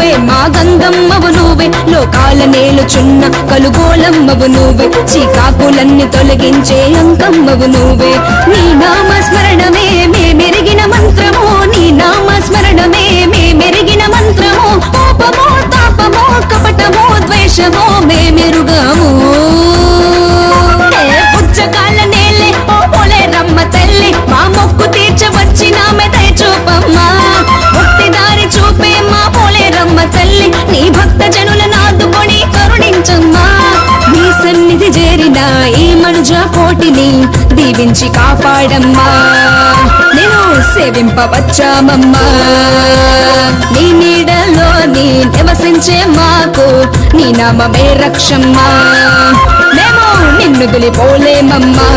మా గంగమ్మవు నువ్వే. లోకాల నేలుచున్న కలుగోలమ్మవు నువ్వే. చీకాకులన్నీ తొలగించే అంకమ్మవు నువ్వే. నీ నామ స్మరణమే మే మెరిగిన మంత్రము. నీ నామ స్మరణమే మే మెరిగిన మంత్రము. కోపమో తాపమో కపటమో ద్వేషమో మే భక్త జనుల నాదుకొని కరుణించమ్మా నీ సన్నిధి చేరిన ఈ మనుజ కోటిని దీవించి కాపాడమ్మా. నేను సేవింపవచ్చామమ్మా. నీ నీడలో నీ నివసించే మాకు నీ నామమే రక్షమ్మా. మేము నిన్ను పిలిపోలేమమ్మా